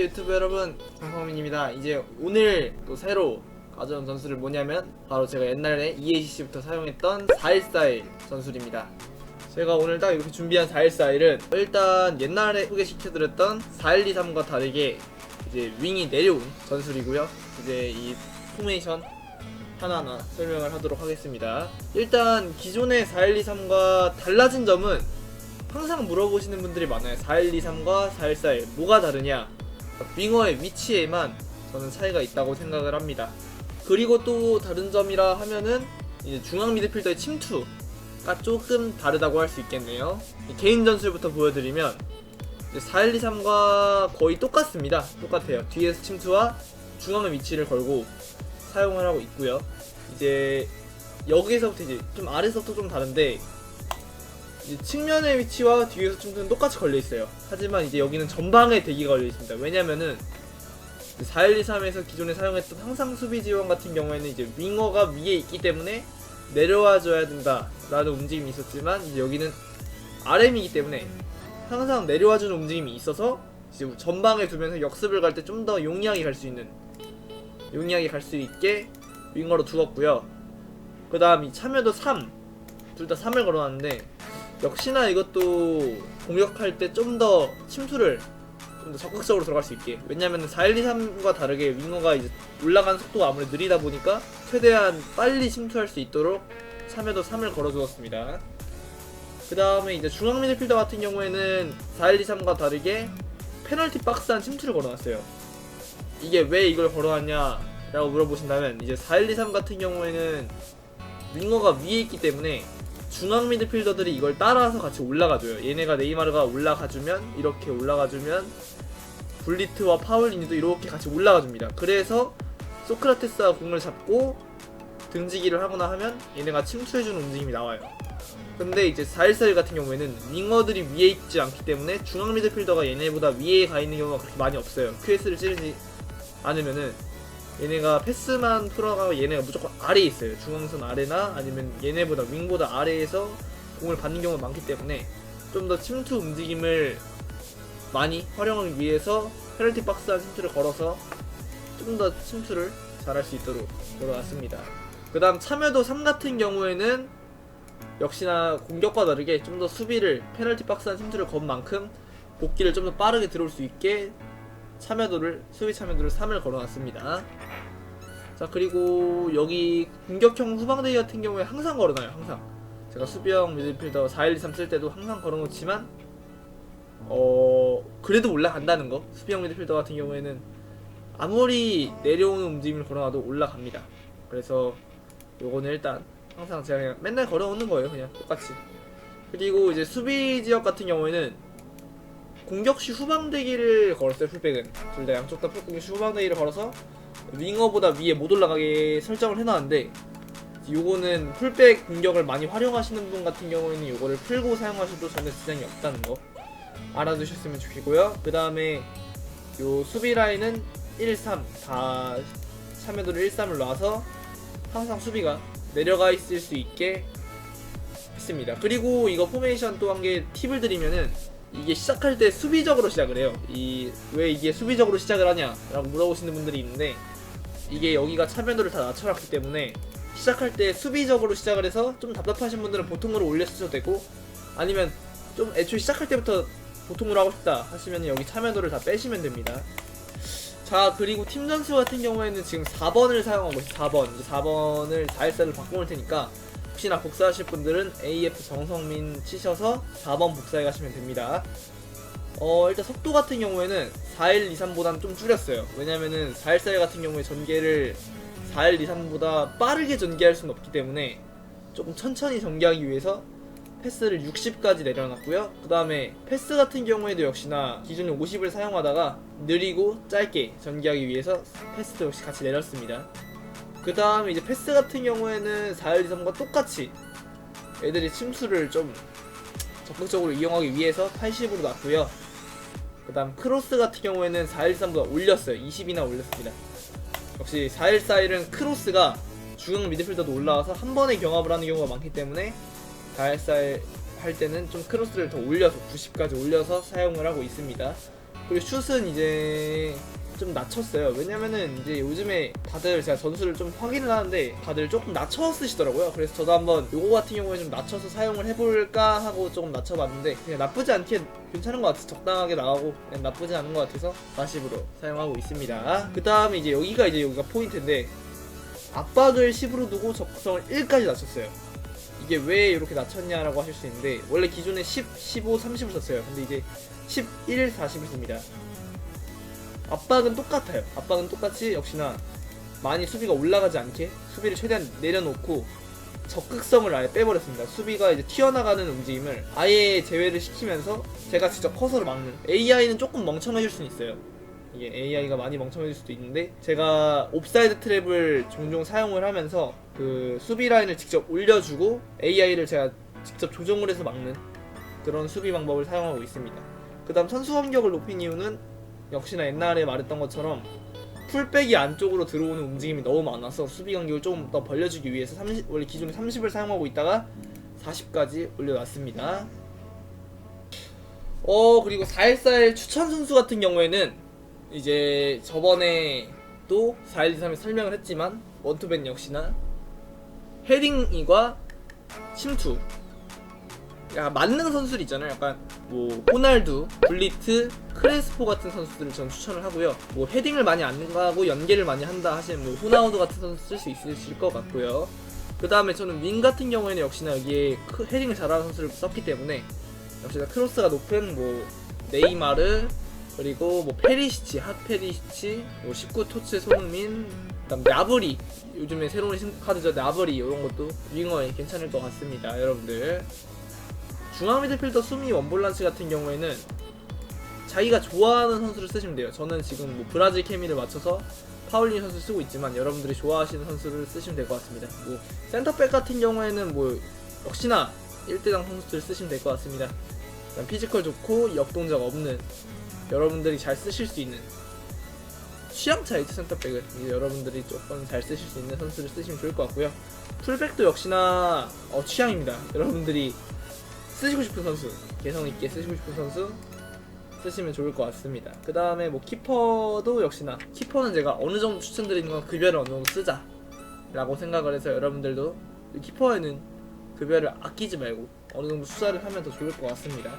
유튜브 여러분 장성민입니다 이제 오늘 또 새로 가져온 전술은 뭐냐면 바로 제가 옛날에 EACC부터 사용했던 414일 전술입니다 제가 오늘 딱 이렇게 준비한 414일은 일단 옛날에 소개시켜드렸던 4123과 다르게 이제 윙이 내려온 전술이고요 이제 이 포메이션 하나하나 설명을 하도록 하겠습니다 일단 기존의 4123과 달라진 점은 항상 물어보시는 분들이 많아요. 4123과 4141 뭐가 다르냐? 윙어의 위치에만 저는 차이가 있다고 생각을 합니다. 그리고 또 다른 점이라 하면은 중앙 미드필더의 침투가 조금 다르다고 할 수 있겠네요. 개인 전술부터 보여드리면 4123과 거의 똑같습니다. 똑같아요. 뒤에서 침투와 중앙의 위치를 걸고 사용을 하고 있고요. 이제 여기서부터 이제 좀 아래서부터 좀 다른데 측면의 위치와 뒤에서 침투는 똑같이 걸려 있어요. 하지만 이제 여기는 전방에 대기가 걸려 있습니다. 왜냐면은 4123에서 기존에 사용했던 항상 수비 지원 같은 경우에는 이제 윙어가 위에 있기 때문에 내려와 줘야 된다라는 움직임이 있었지만 이제 여기는 RM이기 때문에 항상 내려와 주는 움직임이 있어서 이제 전방에 두면서 역습을 갈 때 좀 더 용이하게 갈 수 있는 용이하게 갈 수 있게 윙어로 두었고요. 그 다음 이 참여도 3 둘 다 3을 걸어놨는데 역시나 이것도 공격할 때 좀 더 침투를 좀 더 적극적으로 들어갈 수 있게. 왜냐면 4123과 다르게 윙어가 이제 올라가는 속도가 아무래도 느리다 보니까 최대한 빨리 침투할 수 있도록 참여도 3을 걸어주었습니다. 그 다음에 이제 중앙 미드필더 같은 경우에는 4123과 다르게 페널티 박스한 침투를 걸어놨어요. 이게 왜 이걸 걸어놨냐 라고 물어보신다면 이제 4123 같은 경우에는 윙어가 위에 있기 때문에 중앙 미드필더들이 이걸 따라서 같이 올라가줘요. 얘네가 네이마르가 올라가주면 이렇게 올라가주면 블리트와 파울리니도 이렇게 같이 올라가줍니다. 그래서 소크라테스가 공을 잡고 등지기를 하거나 하면 얘네가 침투해주는 움직임이 나와요. 근데 이제 414 같은 경우에는 윙어들이 위에 있지 않기 때문에 중앙 미드필더가 얘네보다 위에 가 있는 경우가 그렇게 많이 없어요. QS를 찌르지 않으면은 얘네가 패스만 풀어가고 얘네가 무조건 아래에 있어요. 중앙선 아래나 아니면 얘네보다 윙보다 아래에서 공을 받는 경우가 많기 때문에 좀 더 침투 움직임을 많이 활용하기 위해서 페널티 박스 한 침투를 걸어서 좀 더 침투를 잘할 수 있도록 걸어놨습니다. 그 다음 참여도 3 같은 경우에는 역시나 공격과 다르게 좀 더 수비를 페널티 박스 한 침투를 건 만큼 복귀를 좀 더 빠르게 들어올 수 있게 참여도를 수비 참여도를 3을 걸어놨습니다. 자 그리고 여기 공격형 후방대기 같은 경우에 항상 걸어놔요 항상. 제가 수비형 미드필더 4123 쓸 때도 항상 걸어놓지만 어 그래도 올라간다는 거. 수비형 미드필더 같은 경우에는 아무리 내려오는 움직임을 걸어놔도 올라갑니다. 그래서 요거는 일단 항상 제가 그냥 맨날 걸어오는 거예요 그냥 똑같이. 그리고 이제 수비 지역 같은 경우에는 공격시 후방대기를 걸었어요 풀백은. 둘 다 양쪽 다 공격시 후방대기를 걸어서 윙어보다 위에 못 올라가게 설정을 해놨는데 요거는 풀백 공격을 많이 활용하시는 분 같은 경우에는 요거를 풀고 사용하셔도 전혀 지장이 없다는 거 알아두셨으면 좋겠고요. 그 다음에 요 수비 라인은 1, 3 다 참여도를 1, 3을 놔서 항상 수비가 내려가 있을 수 있게 했습니다. 그리고 이거 포메이션 또 한 개 팁을 드리면은 이게 시작할 때 수비적으로 시작을 해요. 이 왜 이게 수비적으로 시작을 하냐라고 물어보시는 분들이 있는데 이게 여기가 참여도를 다 낮춰놨기 때문에 시작할 때 수비적으로 시작을 해서 좀 답답하신 분들은 보통으로 올렸어도 되고 아니면 좀 애초에 시작할 때부터 보통으로 하고 싶다 하시면 여기 참여도를 다 빼시면 됩니다. 자 그리고 팀 전수 같은 경우에는 지금 4번을 사용하고 있어요. 4번 이제 4번을 414를 바꿔놓을 테니까 혹시나 복사하실 분들은 AF 정성민 치셔서 4번 복사해 가시면 됩니다. 어, 일단 속도 같은 경우에는 4123보다는 좀 줄였어요. 왜냐면은 414 같은 경우에 전개를 4123보다 빠르게 전개할 수는 없기 때문에 조금 천천히 전개하기 위해서 패스를 60까지 내려놨고요. 그 다음에 패스 같은 경우에도 역시나 기존에 50을 사용하다가 느리고 짧게 전개하기 위해서 패스도 역시 같이 내렸습니다. 그 다음에 이제 패스 같은 경우에는 4123과 똑같이 애들이 침수를 좀 적극적으로 이용하기 위해서 80으로 놨고요. 그 다음 크로스 같은 경우에는 4123보다 올렸어요. 20이나 올렸습니다. 역시 4141은 크로스가 중앙 미드필더도 올라와서 한 번에 경합을 하는 경우가 많기 때문에 414할 때는 좀 크로스를 더 올려서 90까지 올려서 사용을 하고 있습니다. 그리고 슛은 이제 좀 낮췄어요. 왜냐면은 이제 요즘에 다들 제가 전술을 좀 확인을 하는데 다들 조금 낮춰 쓰시더라고요. 그래서 저도 한번 요거 같은 경우에 좀 낮춰서 사용을 해볼까 하고 조금 낮춰봤는데 그냥 나쁘지 않게 괜찮은 것 같아서 적당하게 나가고 그냥 나쁘지 않은 것 같아서 40으로 사용하고 있습니다. 그 다음에 이제 여기가 이제 여기가 포인트인데 압박을 10으로 두고 적성을 1까지 낮췄어요. 이게 왜 이렇게 낮췄냐라고 하실 수 있는데 원래 기존에 10, 15, 30을 썼어요. 근데 이제 11, 40을 씁니다. 압박은 똑같아요. 압박은 똑같이 역시나 많이 수비가 올라가지 않게 수비를 최대한 내려놓고 적극성을 아예 빼버렸습니다. 수비가 이제 튀어나가는 움직임을 아예 제외를 시키면서 제가 직접 커서를 막는 AI는 조금 멍청해질 수는 있어요. 이게 AI가 많이 멍청해질 수도 있는데 제가 옵사이드 트랩을 종종 사용을 하면서 그 수비 라인을 직접 올려주고 AI를 제가 직접 조정을 해서 막는 그런 수비 방법을 사용하고 있습니다. 그 다음 선수 간격을 높인 이유는 역시나 옛날에 말했던 것처럼 풀백이 안쪽으로 들어오는 움직임이 너무 많아서 수비 간격을 좀더 벌려주기 위해서 30, 원래 기존에 30을 사용하고 있다가 40까지 올려놨습니다. 어 그리고 414의 추천 선수 같은 경우에는 이제 저번에 또 4123에 설명을 했지만 원투밴 역시나 헤딩이과 침투 약간 맞는 선수들 있잖아요. 약간 뭐 호날두, 블리트, 크레스포 같은 선수들을 전 추천을 하고요. 뭐 헤딩을 많이 안 가고 연계를 많이 한다 하시면 뭐 호나우두 같은 선수 쓸 수 있으실 것 같고요. 그 다음에 저는 윙 같은 경우에는 역시나 여기에 크- 헤딩을 잘하는 선수를 썼기 때문에 역시나 크로스가 높은 뭐 네이마르 그리고 뭐 페리시치, 핫 페리시치, 뭐 19 토츠 손흥민, 그다음 나브리 요즘에 새로운 신 카드죠 나브리 이런 것도 윙어에 괜찮을 것 같습니다, 여러분들. 중앙 미드필더 수미 원볼란치 같은 경우에는 자기가 좋아하는 선수를 쓰시면 돼요. 저는 지금 뭐 브라질 케미를 맞춰서 파울린 선수 쓰고 있지만 여러분들이 좋아하시는 선수를 쓰시면 될 것 같습니다. 뭐 센터백 같은 경우에는 뭐 역시나 1대당 선수들 쓰시면 될 것 같습니다. 피지컬 좋고 역동작 없는 여러분들이 잘 쓰실 수 있는 취향 차이죠 센터백을 여러분들이 조금 잘 쓰실 수 있는 선수를 쓰시면 좋을 것 같고요. 풀백도 역시나 어, 취향입니다. 여러분들이 쓰시고 싶은 선수 개성 있게 쓰시고 싶은 선수 쓰시면 좋을 것 같습니다. 그 다음에 뭐 키퍼도 역시나 키퍼는 제가 어느 정도 추천드리는 건 급여를 어느 정도 쓰자 라고 생각을 해서 여러분들도 이 키퍼에는 급여를 아끼지 말고 어느 정도 투자를 하면 더 좋을 것 같습니다.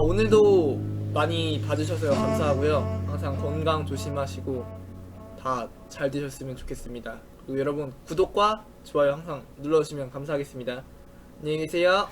오늘도 많이 봐주셔서 감사하고요. 항상 건강 조심하시고 다 잘 되셨으면 좋겠습니다. 그리고 여러분 구독과 좋아요 항상 눌러주시면 감사하겠습니다. 안녕히 계세요.